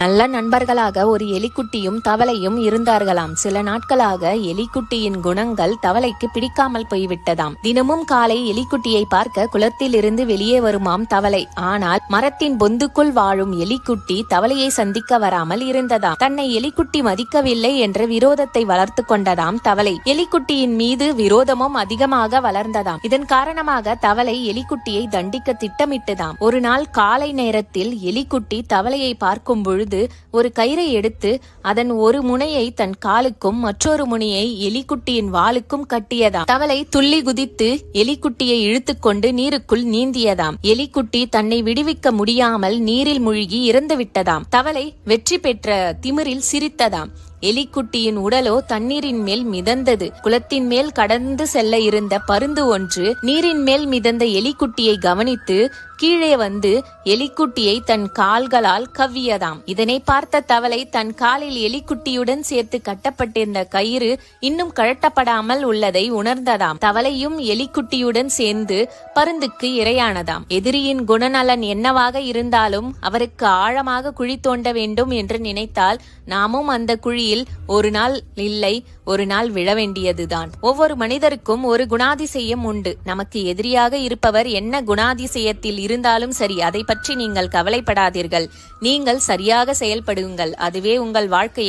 நல்ல நண்பர்களாக ஒரு எலிக்குட்டியும் தவளையும் இருந்தார்களாம். சில நாட்களாக எலிக்குட்டியின் குணங்கள் தவளைக்கு பிடிக்காமல் போய்விட்டதாம். தினமும் காலை எலிக்குட்டியை பார்க்க குளத்தில் இருந்து வெளியே வருமாம் தவளை. ஆனால் மரத்தின் பொந்துக்குள் வாழும் எலிக்குட்டி தவளையை சந்திக்க வராமல் இருந்ததாம். தன்னை எலிக்குட்டி மதிக்கவில்லை என்ற விரோதத்தை வளர்த்து கொண்டதாம் தவளை. எலிக்குட்டியின் மீது விரோதமும் அதிகமாக வளர்ந்ததாம். இதன் காரணமாக தவளை எலிக்குட்டியை தண்டிக்க திட்டமிட்டதாம். ஒரு நாள் காலை நேரத்தில் எலிக்குட்டி தவளையை பார்க்கும் பொழுது ஒரு கயிறை எடுத்து அதன் ஒரு முனையை தன் காலுக்கும் மற்றொரு முனையை எலிக்குட்டியின் வாளுக்கும் கட்டியதாம். தவளை துள்ளி குதித்து எலிக்குட்டியை இழுத்துக்கொண்டு நீருக்குள் நீந்தியதாம். எலிக்குட்டி தன்னை விடுவிக்க முடியாமல் நீரில் மூழ்கி இறந்து விட்டதாம் தவளை வெற்றி பெற்ற திமிரில் சிரித்ததாம். எலிக்குட்டியின் உடலோ தண்ணீரின் மேல் மிதந்தது. குளத்தின் மேல் கடந்து செல்ல இருந்த பருந்து ஒன்று நீரின் மேல் மிதந்த எலிக்குட்டியை கவனித்து கீழே வந்து எலிக்குட்டியை தன் கால்களால் கவ்வியதாம். இதனை பார்த்த தவளை தன் காலில் எலிக்குட்டியுடன் சேர்த்து கட்டப்பட்டிருந்த கயிறு இன்னும் கழட்டப்படாமல் உள்ளதை உணர்ந்ததாம். தவளையும் எலிக்குட்டியுடன் சேர்ந்து பருந்துக்கு இரையானதாம். எதிரியின் குணநலன் என்னவாக இருந்தாலும் அவருக்கு ஆழமாக குழி தோண்ட வேண்டும் என்று நினைத்தால் நாமும் அந்த குழியை வாழ்க்கையில் ஒரு நாள் இல்லை ஒரு நாள் விழ வேண்டியதுதான் ஒவ்வொரு மனிதருக்கும் ஒரு குணாதிசயம் உண்டு. நமக்கு எதிரியாக இருப்பவர் என்ன குணாதிசயத்தில் இருந்தாலும் சரி அதை பற்றி நீங்கள் கவலைப்படாதீர்கள். நீங்கள் சரியாக செயல்படுங்கள். அதுவே உங்கள் வாழ்க்கையை